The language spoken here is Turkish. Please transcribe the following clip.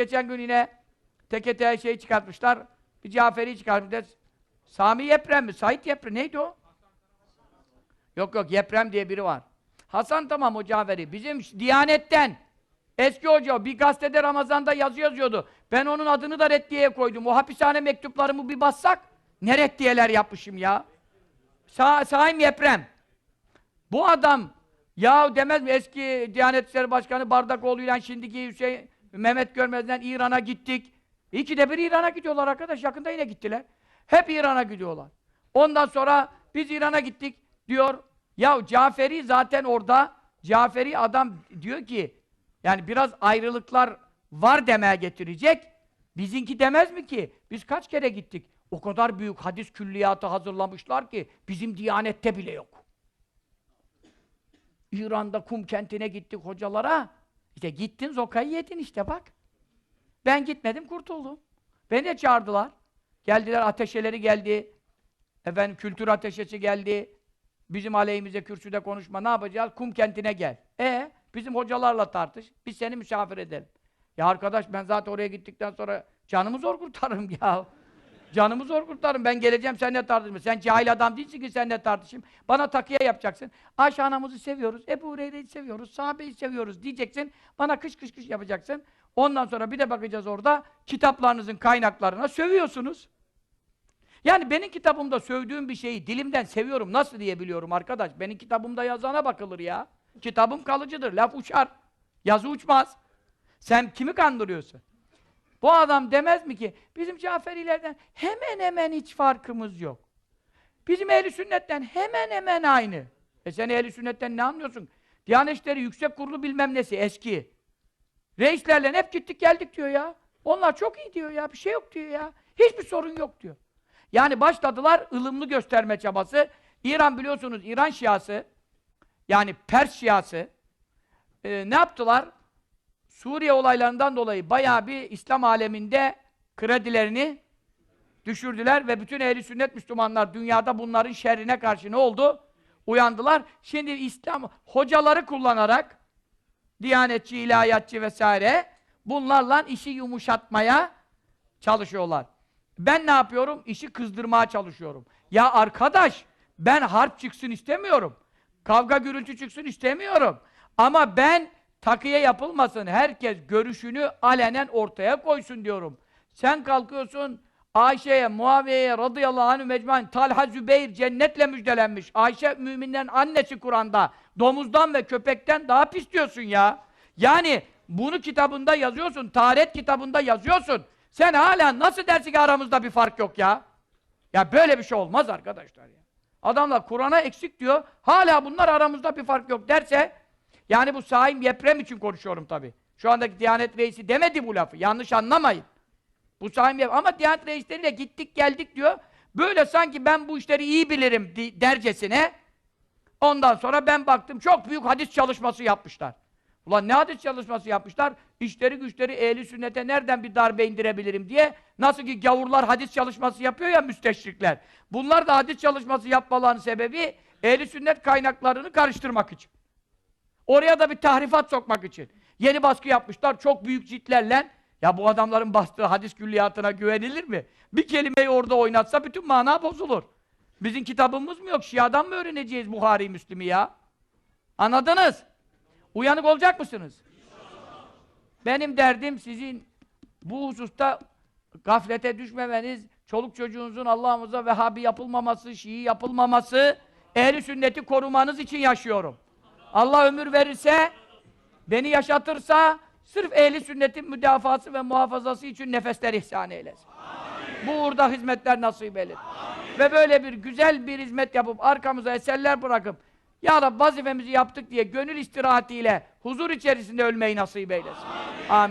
Geçen gün yine teke teke şey çıkartmışlar. Bir Caferi çıkartmışlar. Sami Yeprem mi? Sait Yeprem. Neydi o? Yok yok Yeprem diye biri var. Hasan tamam o Caferi. Bizim Diyanet'ten eski hoca bir gazetede Ramazan'da yazı yazıyordu. Ben onun adını da reddiyeye koydum. O hapishane mektuplarımı bir bassak ne reddiyeler yapmışım ya. Sa Saim Yeprem. Bu adam ya demez mi eski Diyanet İşleri Başkanı Bardakoğlu'yla şimdiki Hüseyin Mehmet Görmez'den İran'a gittik. İkide bir İran'a gidiyorlar arkadaş. Yakında yine gittiler. Hep İran'a gidiyorlar. Ondan sonra biz İran'a gittik diyor. Ya Caferi zaten orada Caferi adam diyor ki yani biraz ayrılıklar var demeye getirecek. Bizinki demez mi ki? Biz kaç kere gittik? O kadar büyük hadis külliyatı hazırlamışlar ki bizim Diyanet'te bile yok. İran'da kum kentine gittik hocalara. İşte gittin zokayı yedin işte bak. Ben gitmedim kurtuldum. Beni de çağırdılar. Geldiler ateşeleri geldi. Efendim kültür ateşesi geldi. Bizim aleyhimize kürsüde konuşma ne yapacağız? Kum kentine gel. E bizim hocalarla tartış. Biz seni misafir edelim. Ya arkadaş ben zaten oraya gittikten sonra canımı zor kurtarırım ya. Canımı zor kurtarırım. Ben geleceğim seninle tartışma. Sen cahil adam değilsin ki seninle tartışayım. Bana takiye yapacaksın. Ayşe anamızı seviyoruz. Ebu Hureyre'yi seviyoruz. Sahabeyi seviyoruz diyeceksin. Bana kış kış kış yapacaksın. Ondan sonra bir de bakacağız orada kitaplarınızın kaynaklarına sövüyorsunuz. Yani benim kitabımda sövdüğüm bir şeyi dilimden seviyorum nasıl diyebiliyorum arkadaş? Benim kitabımda yazana bakılır ya. Kitabım kalıcıdır. Laf uçar. Yazı uçmaz. Sen kimi kandırıyorsun? Bu adam demez mi ki bizim Caferilerden hemen hemen hiç farkımız yok. Bizim ehli sünnetten hemen hemen aynı. E sen ehli sünnetten ne anlıyorsun? Diyanet İşleri Yüksek Kurulu bilmem nesi eski. Reislerle hep gittik geldik diyor ya. Onlar çok iyi diyor ya. Bir şey yok diyor ya. Hiçbir sorun yok diyor. Yani başladılar ılımlı gösterme çabası. İran biliyorsunuz İran Şiası yani Pers Şiası e, ne yaptılar? Suriye olaylarından dolayı bayağı bir İslam aleminde kredilerini düşürdüler ve bütün ehli sünnet Müslümanlar dünyada bunların şerrine karşı ne oldu? Uyandılar. Şimdi İslam hocaları kullanarak Diyanetçi, ilahiyatçı vesaire bunlarla işi yumuşatmaya çalışıyorlar. Ben ne yapıyorum? İşi kızdırmaya çalışıyorum. Ya arkadaş ben harp çıksın istemiyorum. Kavga gürültü çıksın istemiyorum. Ama ben takıya yapılmasın. Herkes görüşünü alenen ortaya koysun diyorum. Sen kalkıyorsun Ayşe'ye, Muaviye'ye radıyallahu anh mecmuan Talha Zübeyir cennetle müjdelenmiş. Ayşe müminlerin annesi Kur'an'da. Domuzdan ve köpekten daha pis diyorsun ya. Yani bunu kitabında yazıyorsun, taharet kitabında yazıyorsun. Sen hala nasıl dersin ki aramızda bir fark yok ya? Ya böyle bir şey olmaz arkadaşlar ya. Adamlar Kur'an'a eksik diyor, hala bunlar aramızda bir fark yok derse, yani bu Saim Yeprem için konuşuyorum tabi. Şu andaki Diyanet Reisi demedi bu lafı, yanlış anlamayın. Bu Saim Yeprem, ama Diyanet Reisleriyle gittik geldik diyor, böyle sanki ben bu işleri iyi bilirim dercesine, ondan sonra ben baktım çok büyük hadis çalışması yapmışlar. Ulan ne hadis çalışması yapmışlar? İşleri güçleri ehli sünnete nereden bir darbe indirebilirim diye. Nasıl ki gavurlar hadis çalışması yapıyor ya müsteşrikler. Bunlar da hadis çalışması yapmalarının sebebi ehli sünnet kaynaklarını karıştırmak için. Oraya da bir tahrifat sokmak için. Yeni baskı yapmışlar çok büyük ciltlerle. Ya bu adamların bastığı hadis külliyatına güvenilir mi? Bir kelimeyi orada oynatsa bütün mana bozulur. Bizim kitabımız mı yok? Şiadan mı öğreneceğiz Buhari Müslim'i ya? Anladınız? Uyanık olacak mısınız? Benim derdim sizin bu hususta gaflete düşmemeniz, çoluk çocuğunuzun Allah'ımıza Vehhabi yapılmaması, Şii yapılmaması, ehli sünneti korumanız için yaşıyorum. Allah ömür verirse, beni yaşatırsa, sırf ehli sünnetin müdafası ve muhafazası için nefesler ihsan eylesin. Amin. Bu uğurda hizmetler nasip eylesin. Ve böyle bir güzel bir hizmet yapıp, arkamıza eserler bırakıp, ya Rabbi vazifemizi yaptık diye gönül istirahatiyle huzur içerisinde ölmeyi nasip eylesin. Amin. Amin.